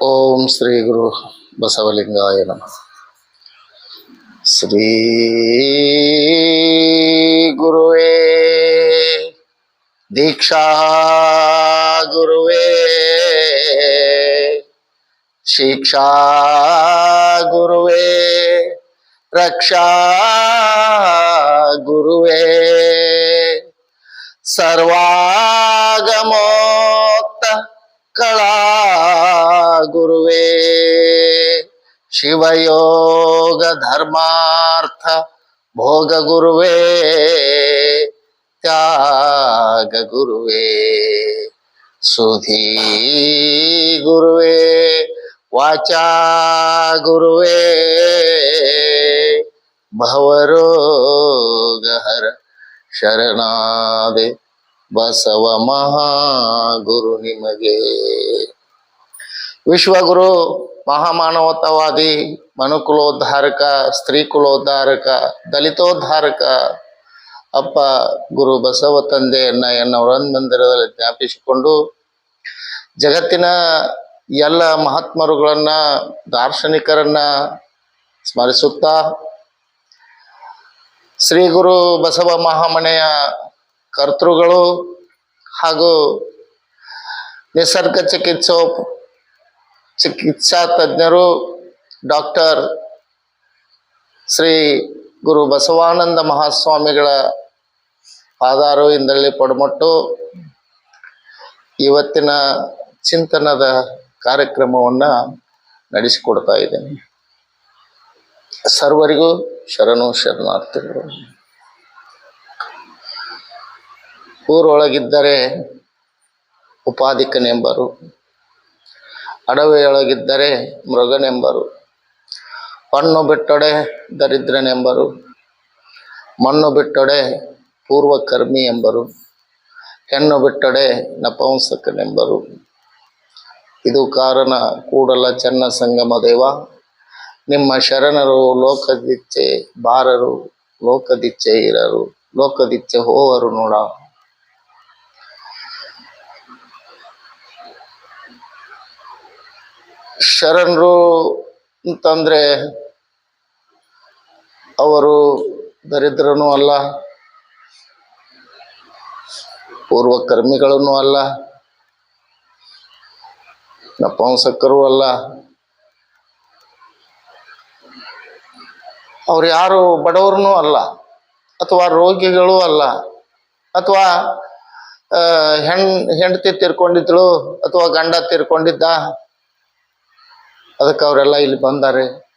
ഓം ശ്രീ ഗുരു ബസവലിംഗായ നമ. ശ്രീ ഗുരുവേ ಬಸವಲಿಂಗಾಯ ನಮಃ ಶ್ರೀ ಗುರುವೇ ದೀಕ್ಷಾ ಗುರುವೇ ಶಿಕ್ಷಾ ಗುರುವೇ ರಕ್ಷಾ ಗುರುವೇ ಸರ್ವಾಗಮೋಕ್ತ ಕಳಾ ಗುರುವೇ ತ್ಯಾಗ ಗುರುವೇ. ಸುಧೀ ಗುರುವೇ, ವಾಚಾ ಗುರುವೇ. ಭವರೋಗಹರ ಶರಣಾದೆ ಬಸವ ಮಹಾಗುರು ನಿಮಗೆ. ವಿಶ್ವಗುರು ಮಹಾಮಾನವತಾವಾದಿ ಮನುಕುಲೋದ್ಧಾರಕ ಸ್ತ್ರೀ ಕುಲೋದ್ಧಾರಕ ದಲಿತೋದ್ಧಾರಕ ಅಪ್ಪ ಗುರು ಬಸವ ತಂದೆಯನ್ನ ಎನ್ನ ಮಂದಿರದಲ್ಲಿ ಜ್ಞಾಪಿಸಿಕೊಂಡು ಜಗತ್ತಿನ ಎಲ್ಲ ಮಹಾತ್ಮರುಗಳನ್ನ, ದಾರ್ಶನಿಕರನ್ನ ಸ್ಮರಿಸುತ್ತಾ ಶ್ರೀ ಗುರು ಬಸವ ಮಹಾಮನೆಯ ಕರ್ತೃಗಳು ಹಾಗೂ ನಿಸರ್ಗ ಚಿಕಿತ್ಸೋ ಚಿಕಿತ್ಸಾ ತಜ್ಞರು ಡಾಕ್ಟರ್ ಶ್ರೀ ಗುರು ಬಸವಾನಂದ ಮಹಾಸ್ವಾಮಿಗಳ ಪಾದಾರು ಇಂದಳ್ಳಿ ಪಡಮಟ್ಟು. ಇವತ್ತಿನ ಚಿಂತನದ ಕಾರ್ಯಕ್ರಮವನ್ನು ನಡೆಸಿಕೊಡ್ತಾ ಇದ್ದೇನೆ. ಸರ್ವರಿಗೂ ಶರಣು ಶರಣಾರ್ಥಿಗಳು. ಊರೊಳಗಿದ್ದರೆ ಉಪಾಧಿಕನೆಂಬರು, ಅಡವೆಯೊಳಗಿದ್ದರೆ ಮೃಗನೆಂಬರು ಹಣ್ಣು ಬಿಟ್ಟೊಡೆ ದರಿದ್ರನೆಂಬರು ಮಣ್ಣು ಬಿಟ್ಟೊಡೆ ಪೂರ್ವಕರ್ಮಿ ಎಂಬರು, ಹೆಣ್ಣು ಬಿಟ್ಟೊಡೆ ನಪುಂಸಕನೆಂಬರು ಇದು ಕಾರಣ ಕೂಡಲ ಚನ್ನ ಸಂಗಮ ದೇವ. ನಿಮ್ಮ ಶರಣರು ಲೋಕದಿಚ್ಚೆ ಬಾರರು, ಲೋಕದಿಚ್ಚೆ ಇರರು, ಲೋಕದಿಚ್ಚೆ ಹೋವರು ನೋಡ. ಶರಣರು ಅಂತಂದ್ರೆ ಅವರು ದರಿದ್ರನೂ ಅಲ್ಲ ಪೂರ್ವಕರ್ಮಿಗಳೂ ಅಲ್ಲ, ನಪುಂಸಕರೂ ಅಲ್ಲ. ಅವ್ರು ಯಾರು ಬಡವ್ರೂ ಅಲ್ಲ, ಅಥವಾ ರೋಗಿಗಳು ಅಲ್ಲ, ಅಥವಾ ಹೆಣ್, ಹೆಂಡತಿ ತೀರ್ಕೊಂಡಿದ್ಳು ಅಥವಾ ಗಂಡ ತೀರ್ಕೊಂಡಿದ್ದ ಅದಕ್ಕೆ ಅವರೆಲ್ಲ ಇಲ್ಲಿ ಬಂದಾರೆ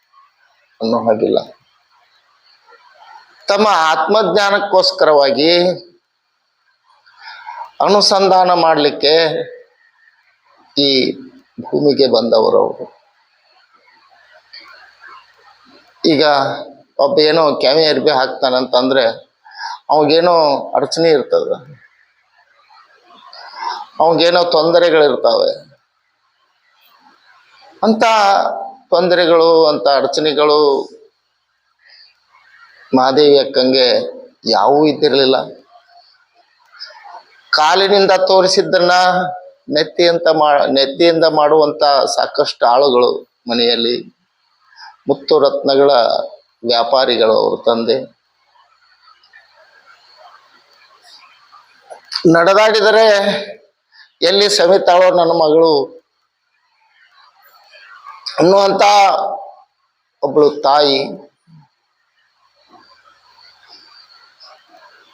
ಅನ್ನೋ ಹಾಗಿಲ್ಲ. ತಮ್ಮ ಆತ್ಮಜ್ಞಾನಕ್ಕೋಸ್ಕರವಾಗಿ ಅನುಸಂಧಾನ ಮಾಡಲಿಕ್ಕೆ ಈ ಭೂಮಿಗೆ ಬಂದವರು ಅವರು. ಈಗ ಒಬ್ಬ ಏನೋ ಕೆಮೆ ಅರ್ಬಿ ಹಾಕ್ತಾನಂತಂದ್ರೆ ಅವಾಗೇನೋ ಅಡಚಣೆ ಇರ್ತದ. ಅವಾಗೇನೋ ತೊಂದರೆಗಳಿರ್ತಾವೆ. ಅಂತ ತೊಂದರೆಗಳು ಅಂತ ಅಡಚಣೆಗಳು ಮಹಾದೇವಿ ಅಕ್ಕಂಗೆ ಯಾವೂ ಇದ್ದಿರಲಿಲ್ಲ. ಕಾಲಿನಿಂದ ತೋರಿಸಿದ್ದನ್ನ ನೆತ್ತಿ ಅಂತ ಮಾ, ನೆತ್ತಿಯಿಂದ ಮಾಡುವಂತ ಸಾಕಷ್ಟು ಆಳುಗಳು ಮನೆಯಲ್ಲಿ ಮುತ್ತು ರತ್ನಗಳ ವ್ಯಾಪಾರಿಗಳು ಅವರು ತಂದೆ. ನಡೆದಾಡಿದರೆ ಎಲ್ಲಿ ಸವಿತಾಳೋ ನನ್ನ ಮಗಳು ಅನ್ನುವಂತ ಒಬ್ಬಳು ತಾಯಿ.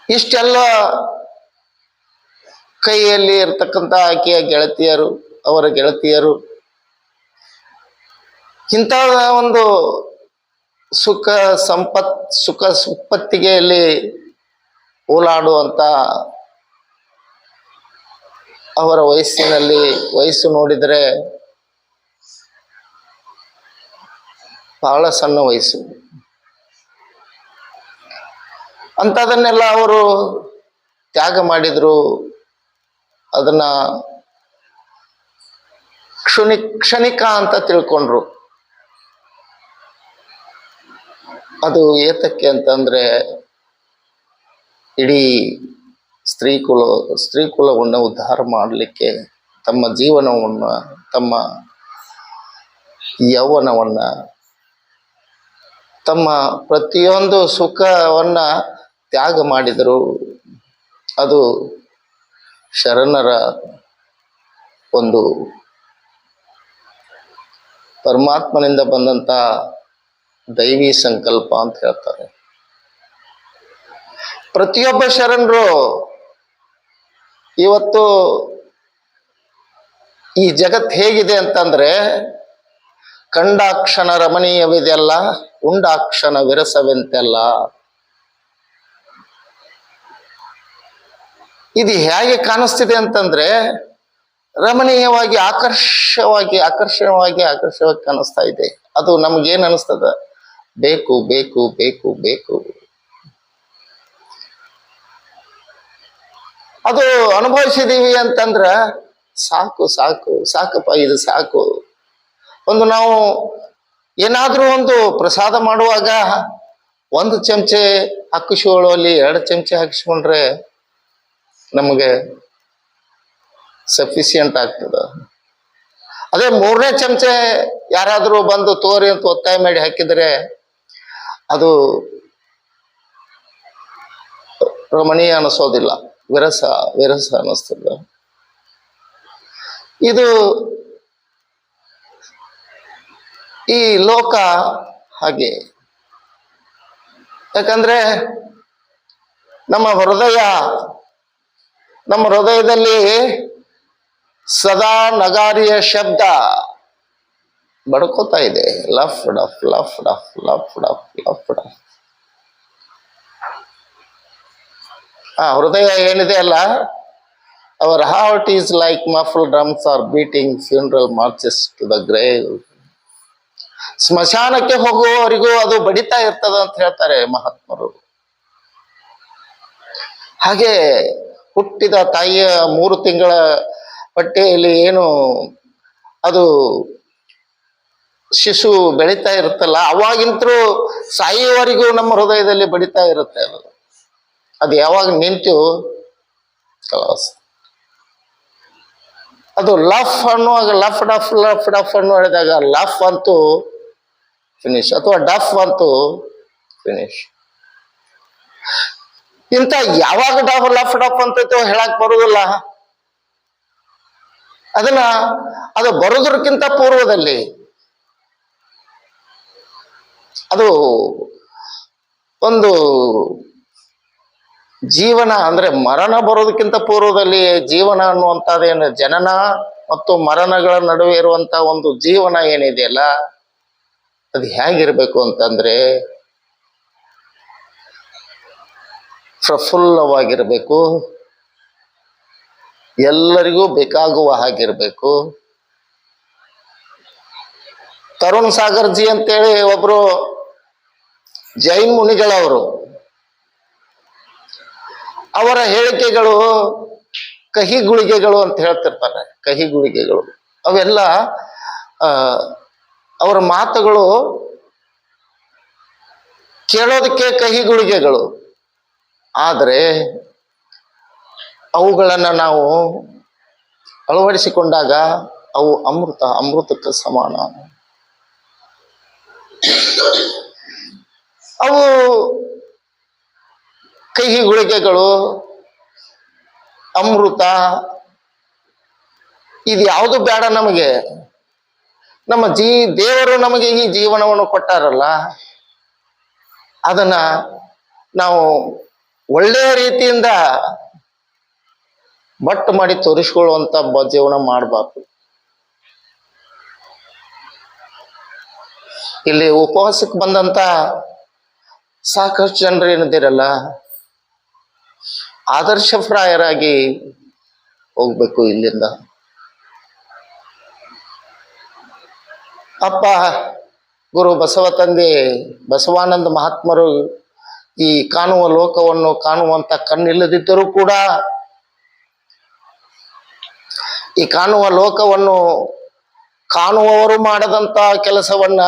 ಇಷ್ಟೆಲ್ಲ ಕೈಯಲ್ಲಿ ಇರ್ತಕ್ಕಂಥ ಆಕೆಯ ಗೆಳತಿಯರು, ಅವರ ಗೆಳತಿಯರು. ಇಂಥ ಒಂದು ಸುಖ ಸಂಪತ್, ಸುಖ ಸಂಪತ್ತಿಗೆಯಲ್ಲಿ ಓಲಾಡುವಂಥ ಅವರ ವಯಸ್ಸಿನಲ್ಲಿ ವಯಸ್ಸು ನೋಡಿದರೆ ಬಹಳ ಸಣ್ಣ ವಯಸ್ಸು. ಅಂಥದನ್ನೆಲ್ಲ ಅವರು ತ್ಯಾಗ ಮಾಡಿದ್ರು. ಅದನ್ನ ಕ್ಷುಣಿ, ಕ್ಷಣಿಕ ಅಂತ ತಿಳ್ಕೊಂಡ್ರು. ಅದು ಏತಕ್ಕೆ ಅಂತಂದ್ರೆ ಇಡೀ ಸ್ತ್ರೀ ಕುಲ, ಸ್ತ್ರೀ ಕುಲವನ್ನು ಉದ್ಧಾರ ಮಾಡಲಿಕ್ಕೆ ತಮ್ಮ ಜೀವನವನ್ನು, ತಮ್ಮ ಯೌವನವನ್ನ ತಮ್ಮ ಪ್ರತಿಯೊಂದು ಸುಖವನ್ನು ತ್ಯಾಗ ಮಾಡಿದರು. ಅದು ಶರಣರ ಒಂದು ಪರಮಾತ್ಮನಿಂದ ಬಂದಂತ ದೈವಿ ಸಂಕಲ್ಪ ಅಂತ ಹೇಳ್ತಾರೆ. ಪ್ರತಿಯೊಬ್ಬ ಶರಣರು ಇವತ್ತು ಈ ಜಗತ್ ಹೇಗಿದೆ ಅಂತಂದ್ರೆ ಕಂಡಾಕ್ಷಣ ರಮಣೀಯವಿದೆಯಲ್ಲ, ಉಂಡಾಕ್ಷಣ ವಿರಸವೆಂತೆಲ್ಲ. ಇದು ಹೇಗೆ ಕಾಣಿಸ್ತಿದೆ ಅಂತಂದ್ರೆ, ರಮಣೀಯವಾಗಿ, ಆಕರ್ಷವಾಗಿ ಆಕರ್ಷಣವಾಗಿ ಆಕರ್ಷವಾಗಿ ಕಾಣಿಸ್ತಾ ಇದೆ. ಅದು ನಮಗೇನು ಅನಿಸ್ತದ? ಬೇಕು ಬೇಕು ಬೇಕು ಬೇಕು. ಅದು ಅನುಭವಿಸಿದೀವಿ ಅಂತಂದ್ರ, ಸಾಕು ಸಾಕು, ಸಾಕಪ್ಪ, ಇದು ಸಾಕು. ಒಂದು ನಾವು ಏನಾದರೂ ಒಂದು ಪ್ರಸಾದ ಮಾಡುವಾಗ ಒಂದು ಚಮಚೆ ಹಾಕಿಸ್ಕೊಳ್ಳುವಲ್ಲಿ ಎರಡು ಚಮಚೆ ಹಾಕಿಸ್ಕೊಂಡ್ರೆ ನಮಗೆ ಸಫಿಸಿಯಂಟ್ ಆಗ್ತದ. ಅದೇ ಮೂರನೇ ಚಮಚೆ ಯಾರಾದರೂ ಬಂದು ತೋರಿ ಅಂತ ಒತ್ತಾಯ ಮಾಡಿ ಹಾಕಿದರೆ ಅದು ರಮಣೀಯ ಅನಿಸೋದಿಲ್ಲ. ವಿರಸ ವಿರಸ ಅನ್ನಿಸ್ತದೆ ಇದು ಈ ಲೋಕ ಹಾಗೆ. ಯಾಕಂದ್ರೆ ನಮ್ಮ ಹೃದಯ, ನಮ್ಮ ಹೃದಯದಲ್ಲಿ ಸದಾ ನಗಾರಿಯ ಶಬ್ದ ಬಡ್ಕೋತಾ ಇದೆ. ಲಫ್, ಡಫ್ ಲಫ್ ಡಫ್ ಲಫ್ ಡಫ್ ಲಫ್, ಡಫ್. ಆ ಹೃದಯ ಏನಿದೆ ಅಲ್ಲ? Our heart is like muffle drums are beating funeral marches to the grave ಸ್ಮಶಾನಕ್ಕೆ ಹೋಗುವವರಿಗೂ ಅದು ಬಡಿತಾ ಇರ್ತದ ಅಂತ ಹೇಳ್ತಾರೆ ಮಹಾತ್ಮರು. ಹಾಗೆ ಹುಟ್ಟಿದ ತಾಯಿಯ ಮೂರು ತಿಂಗಳ ಹೊಟ್ಟೆಯಲ್ಲಿ ಏನು ಅದು ಶಿಶು ಬೆಳೀತಾ ಇರುತ್ತಲ್ಲ, ಅವಾಗಿಂತರೂ ಸಾಯುವವರೆಗೂ ನಮ್ಮ ಹೃದಯದಲ್ಲಿ ಬಡಿತಾ ಇರುತ್ತೆ ಅದು. ಅದು ಯಾವಾಗ ನಿಂತು ಕಲಾಸ್ ಅದು ಲಫ್ ಅನ್ನುವಾಗ ಲಫ್ ಡಫ್ ಲಫ್ ಡಫ್ ಅನ್ನು ಹೇಳಿದಾಗ ಲಫ್ ಅಂತೂ ಫಿನಿಶ್ ಅಥವಾ ಡಫ್ ಅಂತೂ ಫಿನಿಶ್ ಇಂಥ ಯಾವಾಗ ಡಫ್, ಲಫ್ ಡಫ್ ಅಂತ ಹೇಳಕ್ ಬರುವುದಿಲ್ಲ. ಅದನ್ನ ಅದು ಬರೋದ್ರಕ್ಕಿಂತ ಪೂರ್ವದಲ್ಲಿ ಅದು ಒಂದು ಜೀವನ ಅಂದ್ರೆ ಮರಣ ಬರೋದಕ್ಕಿಂತ ಪೂರ್ವದಲ್ಲಿ ಜೀವನ ಅನ್ನುವಂಥದ್ದೇನು ಜನನ ಮತ್ತು ಮರಣಗಳ ನಡುವೆ ಇರುವಂತ ಒಂದು ಜೀವನ ಏನಿದೆಯಲ್ಲ ಅದು ಹೇಗಿರ್ಬೇಕು ಅಂತಂದ್ರೆ ಪ್ರಫುಲ್ಲವಾಗಿರ್ಬೇಕು, ಎಲ್ಲರಿಗೂ ಬೇಕಾಗುವ ಹಾಗಿರ್ಬೇಕು. ತರುಣ್ ಸಾಗರ್ ಜಿ ಅಂತೇಳಿ ಒಬ್ರು ಜೈನ್ ಮುನಿಗಳವರು ಅವರ ಹೇಳಿಕೆಗಳು ಕಹಿ ಗುಳಿಗೆಗಳು ಅಂತ ಹೇಳ್ತಿರ್ತಾರೆ. ಕಹಿ ಗುಳಿಗೆಗಳು. ಅವೆಲ್ಲ ಅವರ ಮಾತುಗಳು ಕೇಳೋದಕ್ಕೆ ಕಹಿ ಗುಳಿಗೆಗಳು. ಆದರೆ ಅವುಗಳನ್ನು ನಾವು ಅಳವಡಿಸಿಕೊಂಡಾಗ ಅವು ಅಮೃತ, ಅಮೃತಕ್ಕೆ ಸಮಾನ. ಅವು ಕಹಿ ಗುಳಿಗೆಗಳು ಅಮೃತ. ಇದು ಯಾವುದು ಬೇಡ ನಮಗೆ? ನಮ್ಮ ಜೀ, ದೇವರು ನಮಗೆ ಈ ಜೀವನವನ್ನು ಕೊಟ್ಟಾರಲ್ಲ, ಅದನ್ನ ನಾವು ಒಳ್ಳೆಯ ರೀತಿಯಿಂದ ಬಟ್ ಮಾಡಿ ತೋರಿಸ್ಕೊಳ್ಳುವಂತ ಜೀವನ ಮಾಡಬಾರ್ದು. ಇಲ್ಲಿ ಉಪವಾಸಕ್ಕೆ ಬಂದಂತ ಸಾಕಷ್ಟು ಜನರು ಏನಿದ್ದೀರಲ್ಲ ಆದರ್ಶಪ್ರಾಯರಾಗಿ ಹೋಗ್ಬೇಕು ಇಲ್ಲಿಂದ. ಅಪ್ಪ, ಗುರು ಬಸವ ತಂದೆ, ಬಸವಾನಂದ ಮಹಾತ್ಮರು ಈ ಕಾಣುವ ಲೋಕವನ್ನು ಕಾಣುವಂತ ಕಣ್ಣಿಲ್ಲದಿದ್ದರೂ ಕೂಡ ಈ ಕಾಣುವ ಲೋಕವನ್ನು ಕಾಣುವವರು ಮಾಡದಂತ ಕೆಲಸವನ್ನ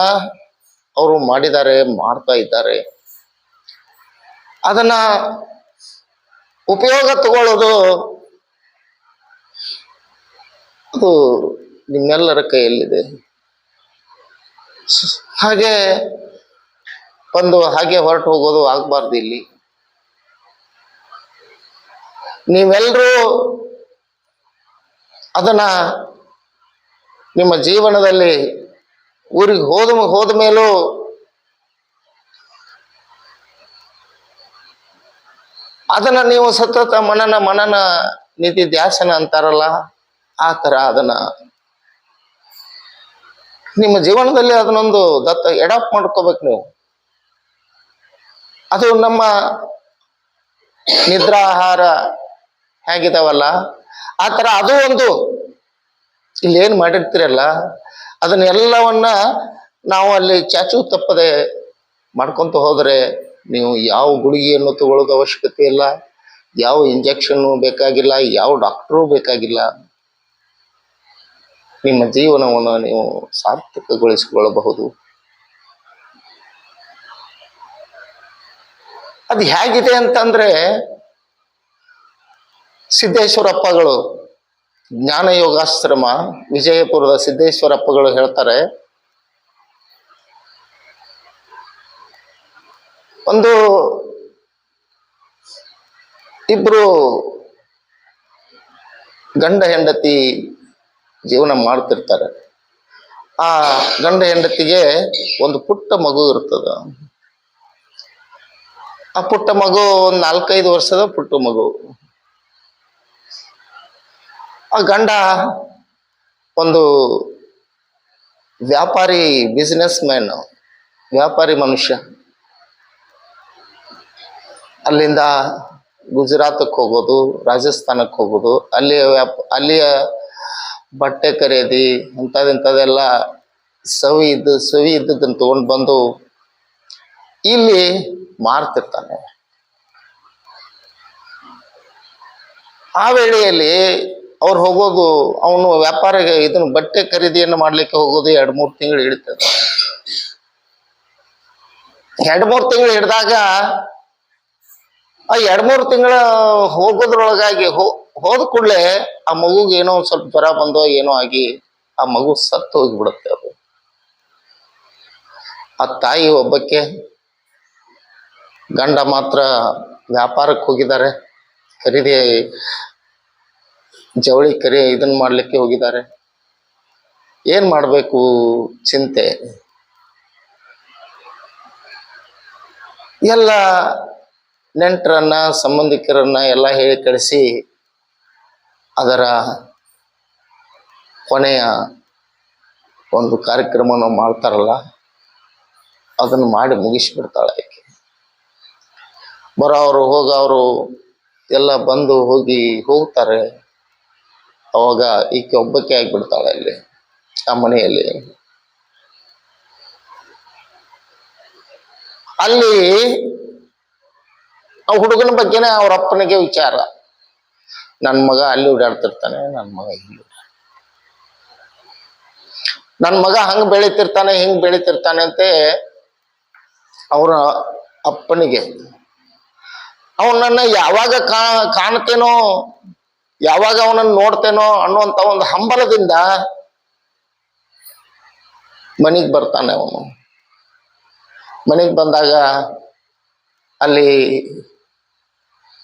ಅವರು ಮಾಡಿದ್ದಾರೆ, ಮಾಡ್ತಾ ಇದ್ದಾರೆ. ಅದನ್ನ ಉಪಯೋಗ ತಗೊಳ್ಳೋದು ಅದು ನಿಮ್ಮೆಲ್ಲರ ಕೈಯಲ್ಲಿದೆ. ಹಾಗೆ ಒಂದು ಹಾಗೆ ಹೊರಟು ಹೋಗೋದು ಆಗ್ಬಾರ್ದು ಇಲ್ಲಿ. ನೀವೆಲ್ಲರೂ ಅದನ್ನ ನಿಮ್ಮ ಜೀವನದಲ್ಲಿ ಊರಿಗೆ ಹೋದ ಹೋದ ಮೇಲೂ ಅದನ್ನ ನೀವು ಸತತ ಮನನ ಮನನ ನಿಧಿ ಧ್ಯಾಸನ ಅಂತಾರಲ್ಲ, ಆ ತರ ಅದನ್ನ ನಿಮ್ಮ ಜೀವನದಲ್ಲಿ ಅದನ್ನೊಂದು ದತ್ತ ಎಡಾಪ್ಟ್ ಮಾಡ್ಕೋಬೇಕು ನೀವು. ಅದು ನಮ್ಮ ನಿದ್ರಾಹಾರ ಹೇಗಿದಾವಲ್ಲ, ಆ ಥರ ಅದು ಒಂದು ಇಲ್ಲಿ ಏನು ಮಾಡಿರ್ತೀರಲ್ಲ, ಅದನ್ನೆಲ್ಲವನ್ನ ನಾವು ಅಲ್ಲಿ ಚಾಚು ತಪ್ಪದೆ ಮಾಡ್ಕೊಂತ ಹೋದರೆ ನೀವು ಯಾವ ಗುಳಿಗೆಯನ್ನು ತಗೊಳ್ಳೋದು ಅವಶ್ಯಕತೆ ಇಲ್ಲ, ಯಾವ ಇಂಜೆಕ್ಷನ್ನು ಬೇಕಾಗಿಲ್ಲ, ಯಾವ ಡಾಕ್ಟ್ರೂ ಬೇಕಾಗಿಲ್ಲ. ನಿಮ್ಮ ಜೀವನವನ್ನು ನೀವು ಸಾರ್ಥಕಗೊಳಿಸಿಕೊಳ್ಳಬಹುದು. ಅದು ಹೇಗಿದೆ ಅಂತಂದ್ರೆ, ಸಿದ್ದೇಶ್ವರಪ್ಪಗಳು ಜ್ಞಾನ ಯೋಗಾಶ್ರಮ ವಿಜಯಪುರದ ಸಿದ್ದೇಶ್ವರಪ್ಪಗಳು ಹೇಳ್ತಾರೆ ಒಂದು ಇಬ್ರು ಗಂಡ ಹೆಂಡತಿ ಜೀವನ ಮಾಡ್ತಿರ್ತಾರೆ. ಆ ಗಂಡ ಹೆಂಡತಿಗೆ ಒಂದು ಪುಟ್ಟ ಮಗು ಇರ್ತದ. ಆ ಪುಟ್ಟ ಮಗು ಒಂದು ನಾಲ್ಕೈದು ವರ್ಷದ ಪುಟ್ಟ ಮಗು. ಆ ಗಂಡ ಒಂದು ವ್ಯಾಪಾರಿ ಬಿಸ್ನೆಸ್ ಮ್ಯಾನ್ ವ್ಯಾಪಾರಿ ಮನುಷ್ಯ. ಅಲ್ಲಿಂದ ಗುಜರಾತಕ್ಕೆ ಹೋಗೋದು, ರಾಜಸ್ಥಾನಕ್ಕೆ ಹೋಗೋದು, ಅಲ್ಲಿ ವ್ಯಾಪ, ಅಲ್ಲಿಯ ಬಟ್ಟೆ ಖರೀದಿ ಇಂಥದ್ದಿಂಥದ್ದೆಲ್ಲ ಸವಿ ಇದ್ದು, ಸವಿ ಇದ್ದದನ್ನು ತಗೊಂಡು ಬಂದು ಇಲ್ಲಿ ಮಾರ್ತಿರ್ತಾನೆ. ಆ ವೇಳೆಯಲ್ಲಿ ಅವ್ರು ಹೋಗೋದು, ಅವನು ವ್ಯಾಪಾರ ಇದನ್ನು ಬಟ್ಟೆ ಖರೀದಿಯನ್ನು ಮಾಡ್ಲಿಕ್ಕೆ ಹೋಗೋದು ಎರಡು ಮೂರು ತಿಂಗಳು ಹಿಡಿತದೆ. ಎರಡು ಮೂರು ತಿಂಗಳು ಹಿಡಿದಾಗ ಆ ಎರಡು ಮೂರು ತಿಂಗಳ ಹೋಗೋದ್ರೊಳಗಾಗಿ ಹೋದ ಕೂಡಲೇ ಆ ಮಗುಗೆ ಏನೋ ಒಂದ್ ಸ್ವಲ್ಪ ಜ್ವರ ಬಂದೋ ಏನೋ ಆಗಿ ಆ ಮಗು ಸತ್ತು ಹೋಗಿಬಿಡುತ್ತೆ ಅದು. ಆ ತಾಯಿ ಒಬ್ಬಕ್ಕೆ ಗಂಡ ಮಾತ್ರ ವ್ಯಾಪಾರಕ್ಕೆ ಹೋಗಿದ್ದಾರೆ. ಖರೀದಿ ಜವಳಿ ಕರಿ ಇದನ್ನ ಮಾಡ್ಲಿಕ್ಕೆ ಹೋಗಿದ್ದಾರೆ. ಏನ್ ಮಾಡಬೇಕು ಚಿಂತೆ? ಎಲ್ಲ ನೆಂಟರನ್ನ, ಸಂಬಂಧಿಕರನ್ನ ಎಲ್ಲ ಹೇಳಿ ಕಳಿಸಿ ಅದರ ಕೊನೆಯ ಒಂದು ಕಾರ್ಯಕ್ರಮವನ್ನು ಮಾಡ್ತಾರಲ್ಲ, ಅದನ್ನು ಮಾಡಿ ಮುಗಿಸಿಬಿಡ್ತಾಳೆ ಆಕೆ. ಬರೋವರು ಹೋಗೋರು ಎಲ್ಲ ಬಂದು ಹೋಗಿ ಹೋಗ್ತಾರೆ. ಅವಾಗ ಈಕೆ ಒಬ್ಬಕ್ಕೆ ಆಗಿಬಿಡ್ತಾಳೆ ಅಲ್ಲಿ, ಆ ಮನೆಯಲ್ಲಿ. ಅಲ್ಲಿ ಆ ಹುಡುಗನ ಬಗ್ಗೆನೇ ಅವ್ರ ಅಪ್ಪನಿಗೆ ವಿಚಾರ. ನನ್ನ ಮಗ ಅಲ್ಲಿ ಓಡಾಡ್ತಿರ್ತಾನೆ ನನ್ನ ಮಗ ಇಲ್ಲಿ ನನ್ನ ಮಗ ಹಂಗೆ ಬೆಳಿತಿರ್ತಾನೆ, ಹಿಂಗೆ ಬೆಳಿತಿರ್ತಾನೆ ಅಂತೆ ಅವರ ಅಪ್ಪನಿಗೆ. ಅವನನ್ನ ಯಾವಾಗ ಕಾಣ್ತೇನೋ, ಯಾವಾಗ ಅವನನ್ನು ನೋಡ್ತೇನೋ ಅನ್ನುವಂಥ ಒಂದು ಹಂಬಲದಿಂದ ಮನೆಗೆ ಬರ್ತಾನೆ ಅವನು. ಮನೆಗೆ ಬಂದಾಗ ಅಲ್ಲಿ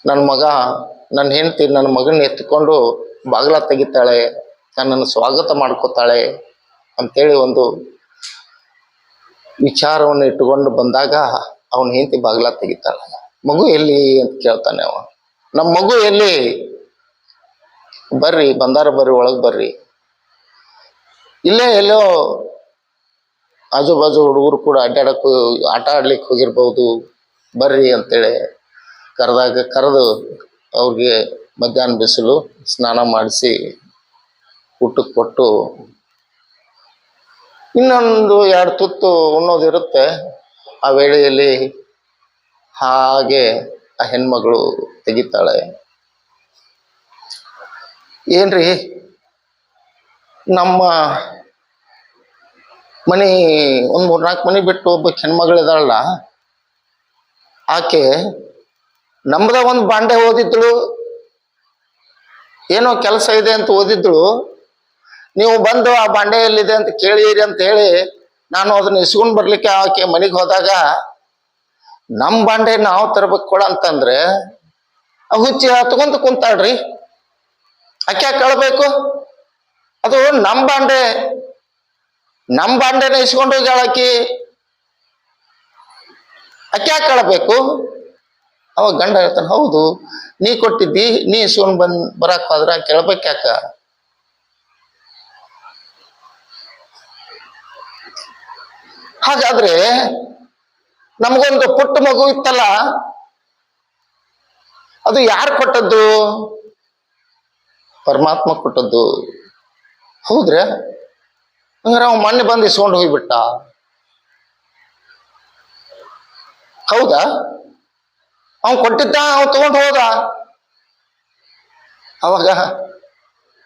ನನ್ನ ಮಗ, ನನ್ನ ಹೆಂಡತಿ ನನ್ನ ಮಗನ ಎತ್ತಿಕೊಂಡು ಬಾಗಿಲ ತೆಗಿತಾಳೆ ನನ್ನನ್ನು ಸ್ವಾಗತ ಮಾಡ್ಕೋತಾಳೆ ಅಂತೇಳಿ ಒಂದು ವಿಚಾರವನ್ನು ಇಟ್ಟುಕೊಂಡು ಬಂದಾಗ ಅವನ ಹೆಂಡತಿ ಬಾಗಿಲ ತೆಗಿತಾಳೆ. ಮಗು ಎಲ್ಲಿ ಅಂತ ಕೇಳ್ತಾನೆ ಅವ ನಮ್ಮ ಮಗು ಎಲ್ಲಿ? ಬರ್ರಿ, ಬಂದಾರ ಬರ್ರಿ, ಒಳಗೆ ಬರ್ರಿ. ಇಲ್ಲೇ ಎಲ್ಲೋ ಆಜು ಬಾಜು ಹುಡುಗರು ಕೂಡ ಅಡ್ಡಾಡಕ್ಕೆ ಆಟ ಆಡ್ಲಿಕ್ಕೆ ಹೋಗಿರ್ಬೋದು, ಬರ್ರಿ ಅಂತೇಳಿ ಕರೆದಾಗ ಕರೆದು ಅವ್ರಿಗೆ ಮಧ್ಯಾಹ್ನ ಬಿಸಿಲು ಸ್ನಾನ ಮಾಡಿಸಿ ಊಟಕ್ಕೆ ಕೊಟ್ಟು ಇನ್ನೊಂದು ಎರಡು ತುತ್ತು ಉಣ್ಣೋದಿರುತ್ತೆ ಆ ವೇಳೆಯಲ್ಲಿ ಹಾಗೆ ಆ ಹೆಣ್ಮಗಳು ತೆಗಿತಾಳೆ. ಏನ್ರಿ? ನಮ್ಮ ಮನೆ ಒಂದು ಮೂರ್ನಾಲ್ಕು ಮನೆ ಬಿಟ್ಟು ಒಬ್ಬ ಹೆಣ್ಮಗಳಿದಾಳಲ್ಲ, ಆಕೆ ನಮ್ದ ಒಂದು ಬಾಂಡೆ ಓದಿದ್ಳು ಏನೋ ಕೆಲಸ ಇದೆ ಅಂತ ಓದಿದ್ಳು ನೀವು ಬಂದು ಆ ಬಾಂಡೆ ಎಲ್ಲಿದೆ ಅಂತ ಕೇಳಿರಿ ಅಂತ ಹೇಳಿ ನಾನು ಅದನ್ನ ಇಸ್ಕೊಂಡು ಬರ್ಲಿಕ್ಕೆ ಆಕೆ ಮನೆಗೆ ಹೋದಾಗ ನಮ್ಮ ಬಾಂಡೆ ನಾವು ತರ್ಬೇಕು ಕೊಡ ಅಂತಂದ್ರೆ ಹುಚ್ಚಿ ಹತ್ಕೊಂತ ಕುಂತಾಳ್ರಿ. ಆಕೆ ಯಾಕ್ ಕಳ್ಬೇಕು ಅದು ನಮ್ಮ ಬಾಂಡೆ ನಮ್ಮ ಬಾಂಡೆನ ಇಸ್ಕೊಂಡು ಹೋಗ್ಯಾಳಕಿ ಆಕೆ. ಯಾಕೆ ಕಳ್ಬೇಕು ಅವಾಗ ಗಂಡ ಹೇಳ್ತಾನೆ, ಹೌದು, ನೀ ಕೊಟ್ಟಿದ್ದಿ, ನೀ ಇಸ್ಕೊಂಡ್ ಬಂದ್ ಬರಾಕ್ ಹೋದ್ರ? ಕೇಳ್ಬೇಕ್ಯಾಕ ಹಾಗಾದ್ರೆ ನಮಗೊಂದು ಪುಟ್ಟ ಮಗು ಇತ್ತಲ್ಲ, ಅದು ಯಾರು ಕೊಟ್ಟದ್ದು? ಪರಮಾತ್ಮ ಕೊಟ್ಟದ್ದು. ಹೌದ್ರೆ? ಹಂಗಾರೆ ಅವ್ ಮೊನ್ನೆ ಬಂದು ಇಸ್ಕೊಂಡು ಹೋಗ್ಬಿಟ್ಟ. ಹೌದಾ? ಅವ್ನು ಕೊಟ್ಟಿದ್ದ ಅವ್ನು ತಗೊಂಡು ಹೋದ. ಅವಾಗ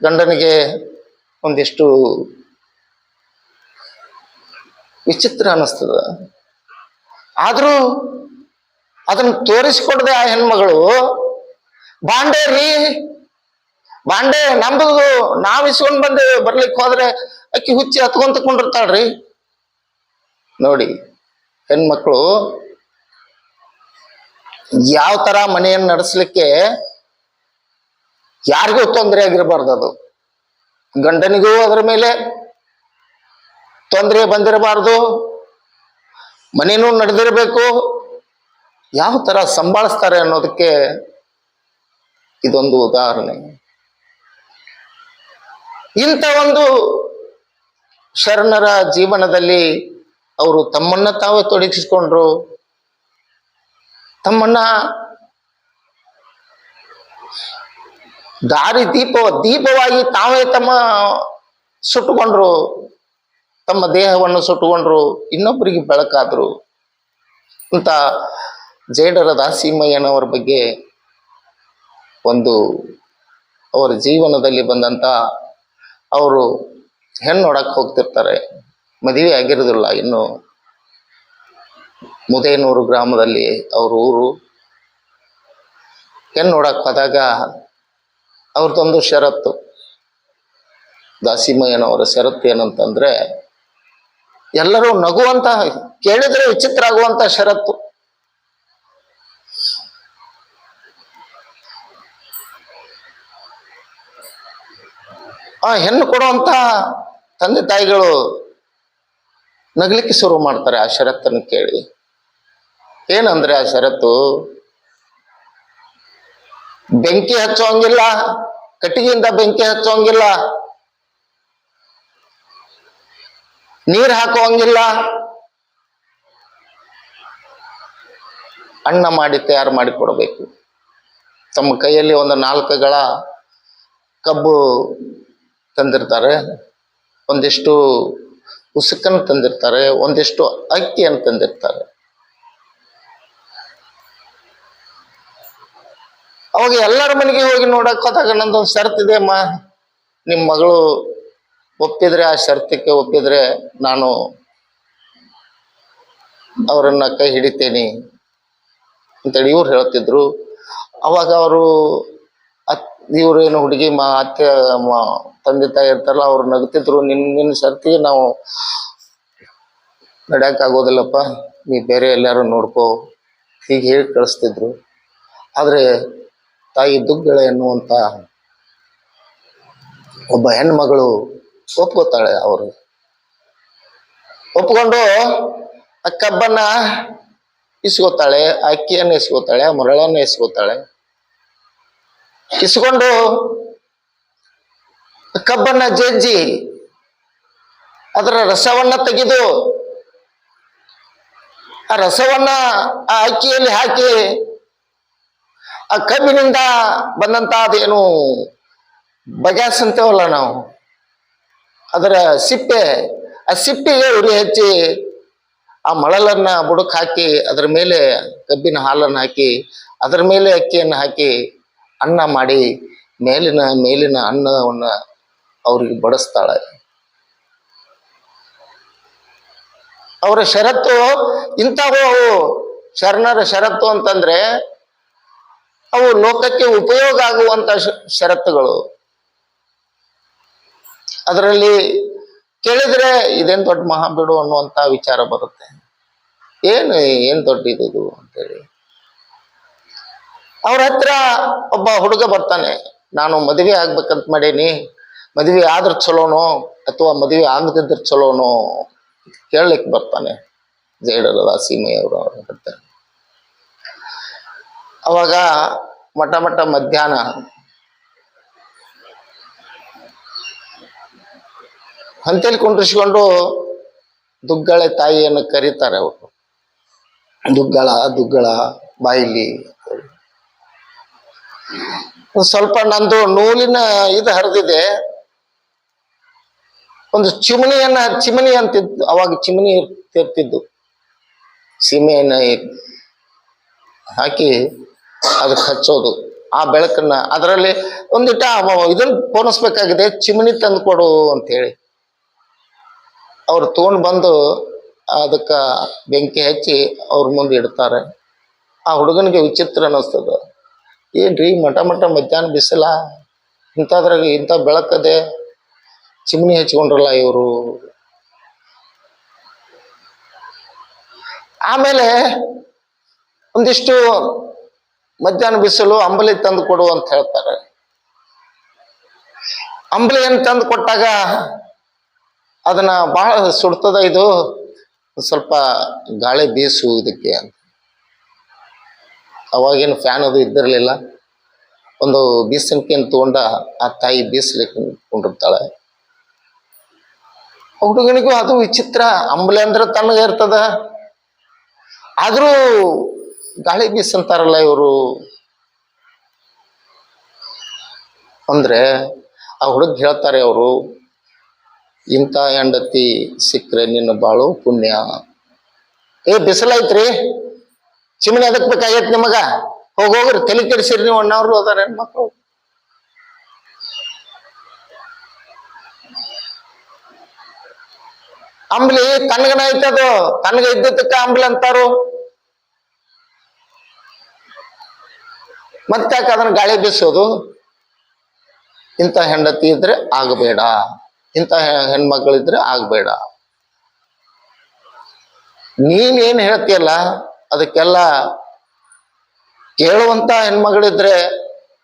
ಗಂಡನಿಗೆ ಒಂದಿಷ್ಟು ವಿಚಿತ್ರ ಅನ್ನಿಸ್ತದ ಆದರೂ ಅದನ್ನ ತೋರಿಸಿಕೊಡದೆ ಆ ಹೆಣ್ಮಗಳು, ಬಾಂಡೆ ರೀ, ಬಾಂಡೆ ನಮ್ದು ನಾವ್ ಇಸ್ಕೊಂಡ್ ಬಂದೆ ಬರ್ಲಿಕ್ಕೆ ಹೋದ್ರೆ ಅಕ್ಕಿ ಹುಚ್ಚಿ ಹತ್ಕೊಂತ ಕೊಂಡಿರ್ತಾಳ್ರಿ ನೋಡಿ, ಹೆಣ್ಮಕ್ಳು ಯಾವ ತರ ಮನೆಯನ್ನು ನಡೆಸಲಿಕ್ಕೆ ಯಾರಿಗೂ ತೊಂದರೆ ಆಗಿರಬಾರ್ದು ಅದು. ಗಂಡನಿಗೂ ಅದರ ಮೇಲೆ ತೊಂದರೆ ಬಂದಿರಬಾರ್ದು. ಮನೆಯೂ ನಡೆದಿರಬೇಕು. ಯಾವ ತರ ಸಂಭಾಳಿಸ್ತಾರೆ ಅನ್ನೋದಕ್ಕೆ ಇದೊಂದು ಉದಾಹರಣೆ. ಇಂಥ ಒಂದು ಶರಣರ ಜೀವನದಲ್ಲಿ ಅವರು ತಮ್ಮನ್ನ ತಾವೇ ತೊಡಗಿಸಿಕೊಂಡ್ರು. ತಮ್ಮನ್ನ ದಾರಿ ದೀಪ, ದೀಪವಾಗಿ ತಾವೇ ತಮ್ಮ ಸುಟ್ಟುಕೊಂಡ್ರು, ತಮ್ಮ ದೇಹವನ್ನು ಸುಟ್ಟುಕೊಂಡ್ರು ಇನ್ನೊಬ್ಬರಿಗೆ ಬೆಳಕಾದ್ರು ಅಂತ ಜೇಡರ ದಾಸಿಮಯ್ಯನವರ ಬಗ್ಗೆ ಒಂದು ಅವರ ಜೀವನದಲ್ಲಿ ಬಂದಂತ ಅವರು ಹೆಣ್ಣು ನೋಡಕ್ ಹೋಗ್ತಿರ್ತಾರೆ. ಮದುವೆ ಆಗಿರೋದಿಲ್ಲ ಇನ್ನು. ಮುದೇನೂರು ಗ್ರಾಮದಲ್ಲಿ ಅವ್ರ ಊರು. ಹೆಣ್ಣು ನೋಡಕ್ ಹೋದಾಗ ಅವ್ರದ್ದೊಂದು ಷರತ್ತು ದಾಸಿಮಯ್ಯನವರ ಷರತ್ತು ಏನಂತಂದ್ರೆ, ಎಲ್ಲರೂ ನಗುವಂತ, ಕೇಳಿದ್ರೆ ವಿಚಿತ್ರ ಆಗುವಂತ ಷರತ್ತು ಆ ಹೆಣ್ಣು ಕೊಡುವಂತ ತಂದೆ ತಾಯಿಗಳು ನಗಲಿಕ್ಕೆ ಶುರು ಮಾಡ್ತಾರೆ ಆ ಷರತ್ತನ್ನು ಕೇಳಿ. ಏನಂದ್ರೆ ಆ ಷರತ್ತು? ಬೆಂಕಿ ಹಚ್ಚೋಂಗಿಲ್ಲ, ಕಟ್ಟಿಗೆಯಿಂದ ಬೆಂಕಿ ಹಚ್ಚೋಂಗಿಲ್ಲ, ನೀರ್ ಹಾಕೋಂಗಿಲ್ಲ. ಅಣ್ಣ ಮಾಡಿ ತಯಾರು ಮಾಡಿ ಕೊಡಬೇಕು. ತಮ್ಮ ಕೈಯಲ್ಲಿ ಒಂದು ನಾಲ್ಕು ಗಳ ಕಬ್ಬು ತಂದಿರ್ತಾರೆ. ಒಂದಿಷ್ಟು ಉಸುಕನ್ನು ತಂದಿರ್ತಾರೆ, ಒಂದಿಷ್ಟು ಅಕ್ಕಿಯನ್ನು ತಂದಿರ್ತಾರೆ. ಅವಾಗ ಎಲ್ಲರ ಮನೆಗೆ ಹೋಗಿ ನೋಡಕ್ ಹೋದಾಗ ನಂದೊಂದು ಶರ್ತಿದೆ ಅಮ್ಮ ನಿಮ್ಮ ಮಗಳು ಒಪ್ಪಿದ್ರೆ, ಆ ಶರ್ತಿಗೆ ಒಪ್ಪಿದ್ರೆ ನಾನು ಅವರನ್ನ ಕೈ ಹಿಡಿತೇನೆ. ಅಂತೇಳಿ ಇವ್ರು ಹೇಳ್ತಿದ್ರು. ಅವಾಗ ಅವರು ಅತ್, ಇವ್ರು ಹುಡುಗಿ, ಮಾ, ಅತ್ತೆ ತಂದೆ ತಾಯಿ ಇರ್ತಾರಲ್ಲ, ಅವ್ರು ನಗ್ತಿದ್ರು, ನಿನ್ ನಿನ್ನ ಸರ್ತಿ ನಾವು ಆಗೋದಿಲ್ಲಪ್ಪ ನೀ ಬೇರೆ ಎಲ್ಲಾರು ನೋಡ್ಕೋ, ಹೀಗೆ ಹೇಳಿ ಕಳಿಸ್ತಿದ್ರು. ಆದ್ರೆ ತಾಯಿ ದುಗ್ಗಳೆ ಎನ್ನುವಂತ ಒಬ್ಬ ಹೆಣ್ಮಗಳು ಒಪ್ಕೋತಾಳೆ ಅವರು. ಒಪ್ಕೊಂಡು ಆ ಕಬ್ಬನ್ನ ಇಸ್ಕೋತಾಳೆ, ಅಕ್ಕಿಯನ್ನು ಇಸ್ಕೋತಾಳೆ ಮರಳನ್ನು ಇಸ್ಕೋತಾಳೆ. ಇಸ್ಕೊಂಡು ಕಬ್ಬನ್ನ ಜಜ್ಜಿ ಅದರ ರಸವನ್ನ ತೆಗೆದು ಆ ರಸವನ್ನ ಆ ಅಕ್ಕಿಯಲ್ಲಿ ಹಾಕಿ ಆ ಕಬ್ಬಿನಿಂದ ಬಂದಂತ ಅದೇನು ಬಗ್ಯಾಸ್ ಅಂತೇವಲ್ಲ ನಾವು, ಅದರ ಸಿಪ್ಪೆ, ಆ ಸಿಪ್ಪಿಗೆ ಉರಿ ಹಚ್ಚಿ ಆ ಮಳಲನ್ನ ಬುಡಕ್ಕೆ ಹಾಕಿ ಅದರ ಮೇಲೆ ಕಬ್ಬಿನ ಹಾಲನ್ನು ಹಾಕಿ, ಅದರ ಮೇಲೆ ಅಕ್ಕಿಯನ್ನು ಹಾಕಿ ಅನ್ನ ಮಾಡಿ, ಮೇಲಿನ ಮೇಲಿನ ಅನ್ನವನ್ನ ಅವ್ರಿಗೆ ಬಡಿಸ್ತಾಳೆ. ಅವರ ಷರತ್ತು, ಇಂಥವು ಅವು. ಶರಣರ ಷರತ್ತು ಅಂತಂದ್ರೆ ಅವು ಲೋಕಕ್ಕೆ ಉಪಯೋಗ ಆಗುವಂತ ಷರತ್ತುಗಳು. ಅದರಲ್ಲಿ ಕೇಳಿದ್ರೆ ಇದೇನು ದೊಡ್ಡ ಮಹಾಬಿಡು ಅನ್ನುವಂತ ವಿಚಾರ ಬರುತ್ತೆ. ಏನು ಏನು ದೊಡ್ಡದು ಅಂತೇಳಿ. ಅವ್ರ ಹತ್ರ ಒಬ್ಬ ಹುಡುಗ ಬರ್ತಾನೆ. ನಾನು ಮದುವೆ ಆಗ್ಬೇಕಂತ ಮಾಡೀನಿ. ಮದುವೆ ಆದ್ರೆ ಚಲೋನೋ ಅಥವಾ ಮದುವೆ ಆಗದಿದ್ರೆ ಚಲೋನೋ ಕೇಳಲಿಕ್ಕೆ ಬರ್ತಾನೆ ಜೈಡರದ ಸೀಮೆಯವರು ಅವ್ರ ಹೇಳ್ತಾರೆ. ಅವಾಗ ಮಠ ಮಠ ಮಧ್ಯಾಹ್ನ ಹಂತೇಲಿ ಕುಂಡ್ರಿಸ್ಕೊಂಡು ದುಗ್ಗಳೆ ತಾಯಿಯನ್ನು ಕರೀತಾರೆ ಅವರು. ದುಗ್ಗಳ ದುಗ್ಗಳ ಬಾಯಿಲಿ ಸ್ವಲ್ಪ ನಂದು ನೂಲಿನ ಇದು ಹರಿದಿದೆ. ಒಂದು ಚಿಮಣಿಯನ್ನ ಚಿಮಣಿ ಅಂತಿದ್ದು ಅವಾಗ ಚಿಮಣಿ ಇರ್ತಿರ್ತಿದ್ದು ಸೀಮೆಯನ್ನ ಹಾಕಿ ಅದಕ್ಕೆ ಹಚ್ಚೋದು. ಆ ಬೆಳಕನ್ನ ಅದರಲ್ಲಿ ಒಂದಿಟ ಅವ- ಇದನ್ನ ಪೋಣಿಸ್ಬೇಕಾಗಿದೆ, ಚಿಮಣಿ ತಂದು ಕೊಡು ಅಂತೇಳಿ. ಅವ್ರು ತಗೊಂಡು ಬಂದು ಅದಕ್ಕೆ ಬೆಂಕಿ ಹಚ್ಚಿ ಅವ್ರ ಮುಂದೆ ಇಡ್ತಾರೆ. ಆ ಹುಡುಗನಿಗೆ ವಿಚಿತ್ರ ಅನ್ನಿಸ್ತದ ಏನ್ರಿ ಮಠ ಮಠ ಮಧ್ಯಾಹ್ನ ಬಿಸಿಲ? ಇಂಥದ್ರಾಗ ಇಂಥ ಬೆಳಕದೆ ಚಿಮಣಿ ಹಚ್ಕೊಂಡ್ರಲ್ಲ ಇವರು? ಆಮೇಲೆ ಒಂದಿಷ್ಟು ಮಧ್ಯಾಹ್ನ ಬಿಸಿಲು ಅಂಬಲಿ ತಂದು ಕೊಡು ಅಂತ ಹೇಳ್ತಾರೆ. ಅಂಬಲಿಯನ್ನು ತಂದು ಕೊಟ್ಟಾಗ ಅದನ್ನ ಬಹಳ ಸುಡ್ತದ ಇದು? ಸ್ವಲ್ಪ ಗಾಳಿ ಬೀಸು ಇದಕ್ಕೆ ಅಂತ. ಅವಾಗೇನು ಫ್ಯಾನ್ ಅದು ಇದ್ದಿರಲಿಲ್ಲ. ಒಂದು ಬೀಸಣಿಕೆಯನ್ನು ತಗೊಂಡ ಆ ತಾಯಿ ಬೀಸಲಿಕ್ಕೆ ಕೊಂಡಿರ್ತಾಳೆ ಹುಡುಗನಿಗೂ ಅದು ವಿಚಿತ್ರ. ಅಂಬಲೆ ಅಂದ್ರೆ ತಣ್ಣಗೆ ಇರ್ತದ. ಆದ್ರೂ ಗಾಳಿ ಬೀಸಂತಾರಲ್ಲ ಇವರು. ಅಂದ್ರೆ ಆ ಹುಡುಗ ಹೇಳ್ತಾರೆ ಅವರು, ಇಂಥ ಹೆಂಡತಿ ಸಿಕ್ಕರೆ ನಿನ್ನ ಬಾಳು ಪುಣ್ಯ. ಏ ಬಿಸಿಲೈತ್ರಿ ಚಿಮಣಿ ಅದಕ್ಕೆ ಬೇಕಾಗೈತೆ ನಿಮಗ. ಹೋಗೋಗ್ರಿ ತಲೆ ಕೆಡಿಸಿರಿ ನೀವು, ಅಣ್ಣವ್ರು ಅದಾರ ಹೆಣ್ಮಕ್ಳು ಅಂಬ್ಲಿ ತಣ್ಣಗನ ಐತದು ತನ್ಗ ಇದ್ದಕ್ಕ ಅಂಬ್ಲಿ ಅಂತಾರು. ಮತ್ತೆ ಯಾಕೆ ಅದನ್ನ ಗಾಳಿ ಬೀಸೋದು? ಇಂಥ ಹೆಂಡತಿ ಇದ್ರೆ ಆಗಬೇಡ. ಇಂಥ ಹೆಣ್ಮಕ್ಳಿದ್ರೆ ಆಗಬೇಡ. ನೀನೇನ್ ಹೇಳ್ತೀಯಲ್ಲ, ಅದಕ್ಕೆಲ್ಲ ಕೇಳುವಂತ ಹೆಣ್ಮಗಳಿದ್ರೆ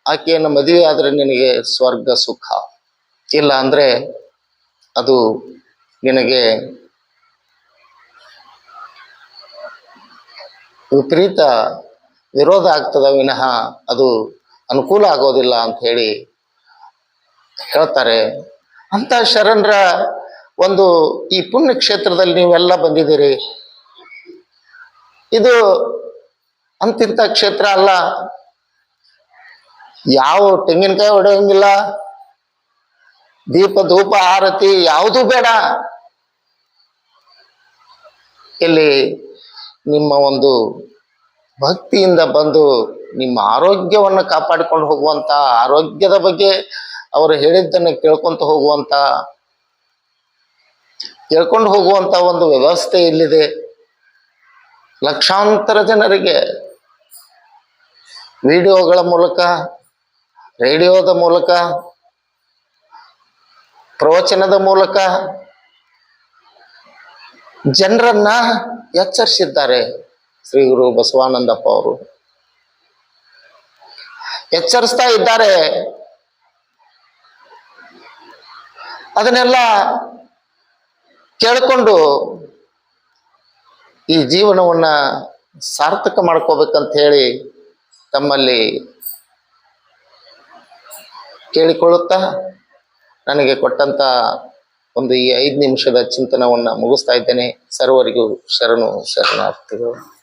ಆಕೆಯನ್ನು ಮದುವೆ ಆದ್ರೆ ನಿನಗೆ ಸ್ವರ್ಗ ಸುಖ. ಇಲ್ಲ ಅಂದ್ರೆ ಅದು ನಿನಗೆ ವಿಪರೀತ ವಿರೋಧ ಆಗ್ತದ ವಿನಃ ಅದು ಅನುಕೂಲ ಆಗೋದಿಲ್ಲ ಅಂತ ಹೇಳಿ ಹೇಳ್ತಾರೆ. ಅಂತ ಶರಣರ ಒಂದು ಈ ಪುಣ್ಯ ಕ್ಷೇತ್ರದಲ್ಲಿ ನೀವೆಲ್ಲ ಬಂದಿದ್ದೀರಿ. ಇದು ಅಂತಿಂತ ಕ್ಷೇತ್ರ ಅಲ್ಲ. ಯಾವ ತೆಂಗಿನಕಾಯಿ ಹೊಡೆಯಂಗಿಲ್ಲ. ದೀಪ, ಧೂಪ, ಆರತಿ ಯಾವುದು ಬೇಡ. ಇಲ್ಲಿ ನಿಮ್ಮ ಒಂದು ಭಕ್ತಿಯಿಂದ ಬಂದು ನಿಮ್ಮ ಆರೋಗ್ಯವನ್ನು ಕಾಪಾಡಿಕೊಂಡು ಹೋಗುವಂತ, ಆರೋಗ್ಯದ ಬಗ್ಗೆ ಅವರು ಹೇಳಿದ್ದನ್ನು ಕೇಳ್ಕೊಂತ ಹೋಗುವಂತ, ಕೇಳ್ಕೊಂಡು ಹೋಗುವಂತ ಒಂದು ವ್ಯವಸ್ಥೆ ಇಲ್ಲಿದೆ. ಲಕ್ಷಾಂತರ ಜನರಿಗೆ ವಿಡಿಯೋಗಳ ಮೂಲಕ, ರೇಡಿಯೋದ ಮೂಲಕ ಪ್ರವಚನದ ಮೂಲಕ ಜನರನ್ನ ಎಚ್ಚರಿಸಿದ್ದಾರೆ ಶ್ರೀ ಗುರು ಬಸವಾನಂದಪ್ಪ ಅವರು. ಎಚ್ಚರಿಸ್ತಾ ಇದ್ದಾರೆ. ಅದನ್ನೆಲ್ಲ ಕೇಳಿಕೊಂಡು ಈ ಜೀವನವನ್ನ ಸಾರ್ಥಕ ಮಾಡ್ಕೋಬೇಕಂತ ಹೇಳಿ ತಮ್ಮಲ್ಲಿ ಕೇಳಿಕೊಳ್ಳುತ್ತಾ ನನಗೆ ಕೊಟ್ಟಂತ ಒಂದು ಈ ಐದು ನಿಮಿಷದ ಚಿಂತನವನ್ನು ಮುಗಿಸ್ತಾ ಇದ್ದೇನೆ. ಸರ್ವರಿಗೂ ಶರಣು ಶರಣಾರ್ಥಿಗಳು.